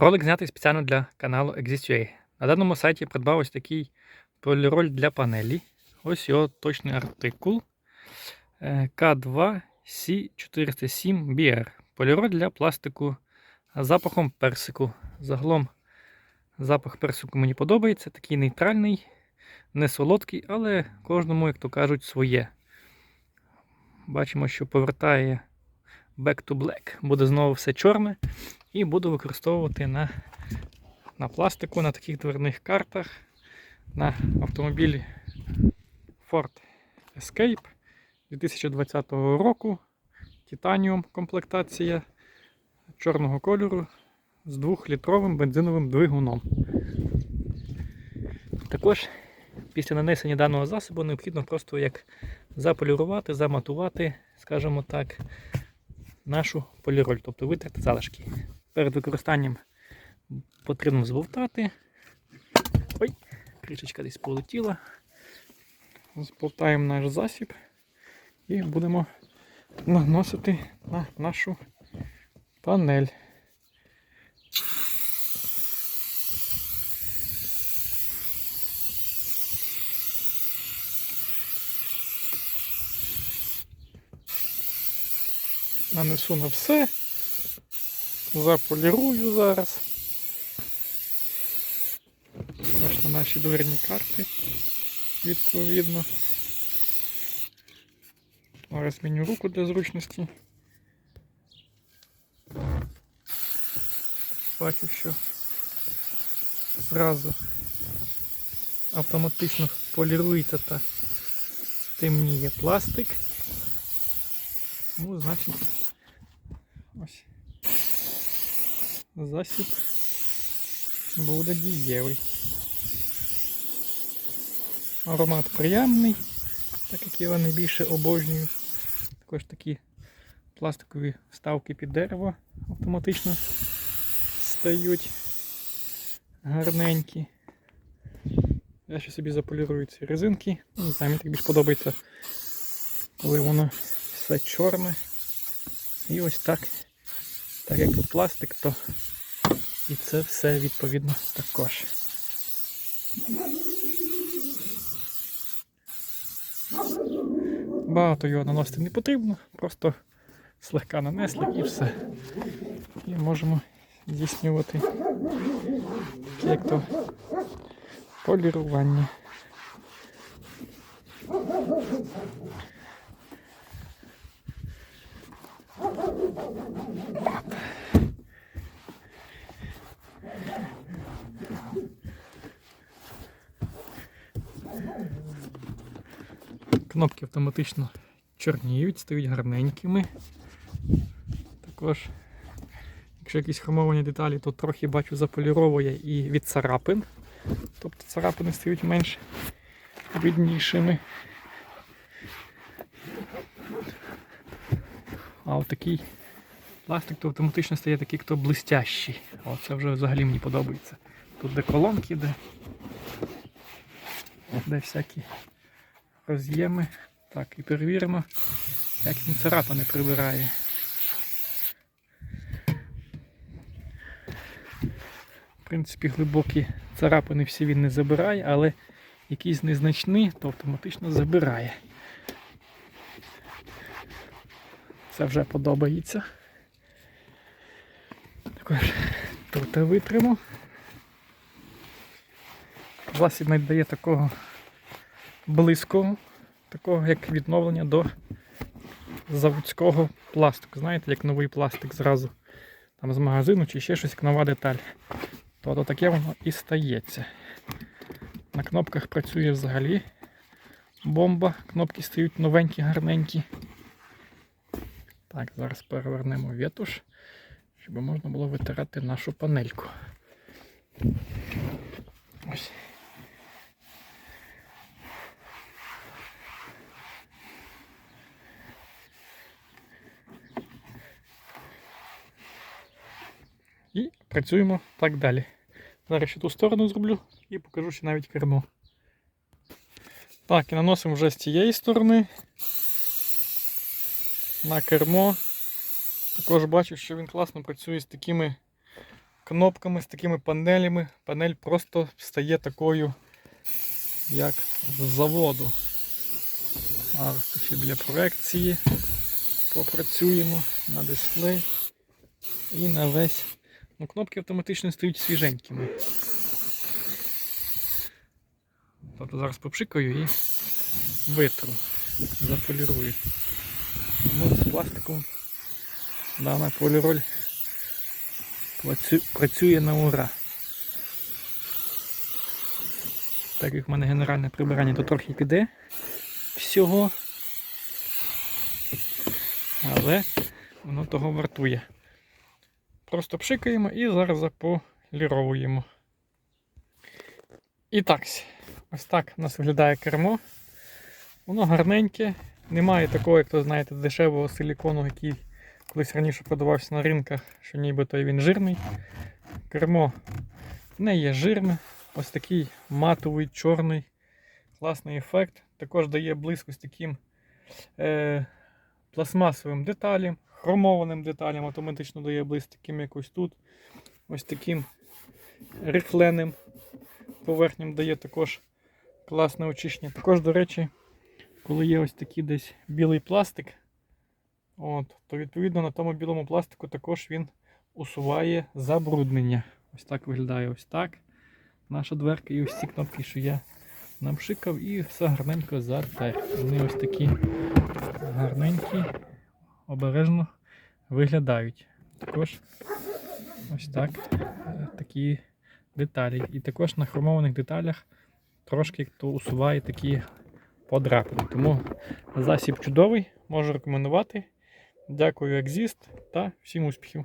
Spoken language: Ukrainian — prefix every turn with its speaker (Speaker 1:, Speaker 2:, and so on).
Speaker 1: Ролик знятий спеціально для каналу Exist.ua. На даному сайті придбав ось такий поліроль для панелі. Ось його точний артикул е, К2C407BR. Поліроль для пластику з запахом персику. Загалом запах персику мені подобається, такий нейтральний, не солодкий, але кожному, як то кажуть, своє. Бачимо, що повертає Back to Black. Буде знову все чорне. І буду використовувати на, на пластику, на таких дверних картах, на автомобілі Ford Escape 2020 року. Титаніум комплектація чорного кольору з 2-літровим бензиновим двигуном. Також після нанесення даного засобу необхідно просто як заполірувати, заматувати, скажімо так, нашу поліроль, тобто витерти залишки. Перед використанням потрібно збовтати. Ой, кришечка десь полетіла. Збовтаємо наш засіб і будемо наносити на нашу панель. Нанесу на все. Заполірую зараз. Ось на наші дверні карти відповідно. Зараз зміню руку для зручності. Бачу, що зразу автоматично полірується та темніє пластик. Тому, значить, ось засіб буде дієвий. Аромат приємний, так як я його найбільше обожнюю. Також такі пластикові вставки під дерево автоматично стають гарненькі. Я ще собі заполірую ці резинки. Ну, Не знаю, мені так більш подобається, коли воно все чорне. І ось так. Так як тут пластик, то і це все відповідно також. Багато його наносити не потрібно, просто слегка нанесли і все. І можемо здійснювати як то полірування. Кнопки автоматично чорніють, стають гарненькими. Також, якщо якісь хромовані деталі, то трохи бачу заполіровує і від царапин. Тобто царапини стають менш виднішими. А от такий пластик то автоматично стає такий, хто блистящий. О, це вже взагалі мені подобається. Тут де колонки, де, де всякі роз'єми. Так, і перевіримо, як він царапини прибирає. В принципі, глибокі царапини всі він не забирає, але якісь незначні, то автоматично забирає. Це вже подобається. Також тут витриму. Засіб надає такого близького, такого як відновлення до заводського пластику. Знаєте, як новий пластик зразу там з магазину чи ще щось як нова деталь. То, то таке воно і стається. На кнопках працює взагалі бомба, кнопки стають новенькі, гарненькі. Так, зараз перевернемо вітуш, щоб можна було витирати нашу панельку. Ось. І працюємо так далі. Зараз ще ту сторону зроблю і покажу ще навіть кермо. Так, і наносимо вже з цієї сторони на кермо. Також бачу, що він класно працює з такими кнопками, з такими панелями. Панель просто стає такою, як з заводу. А ще біля проекції попрацюємо на дисплей і на весь. Ну, кнопки автоматично стають свіженькими. Тобто зараз попшикаю і витру, заполірую. Тому з пластиком дана поліроль працює на ура. Так як в мене генеральне прибирання, то трохи піде всього. Але воно того вартує. Просто пшикаємо і зараз заполіровуємо. І так, ось так у нас виглядає кермо. Воно гарненьке, немає такого, як то знаєте, дешевого силікону, який колись раніше продавався на ринках, що нібито він жирний. Кермо не є жирне. Ось такий матовий, чорний, класний ефект. Також дає близько таким е, пластмасовим деталям, хромованим деталям, автоматично дає близько таким якось тут. Ось таким рифленим поверхням дає також класне очищення. Також, до речі, коли є ось такий десь білий пластик, от, то відповідно на тому білому пластику також він усуває забруднення. Ось так виглядає ось так. Наша дверка і ось ці кнопки, що я напшикав, і все гарненько затер. Вони ось такі гарненькі, обережно виглядають. Також ось так е, такі деталі. І також на хромованих деталях трошки хто усуває такі подряпини. Тому засіб чудовий, можу рекомендувати. Дякую, Екзіст, та всім успіхів!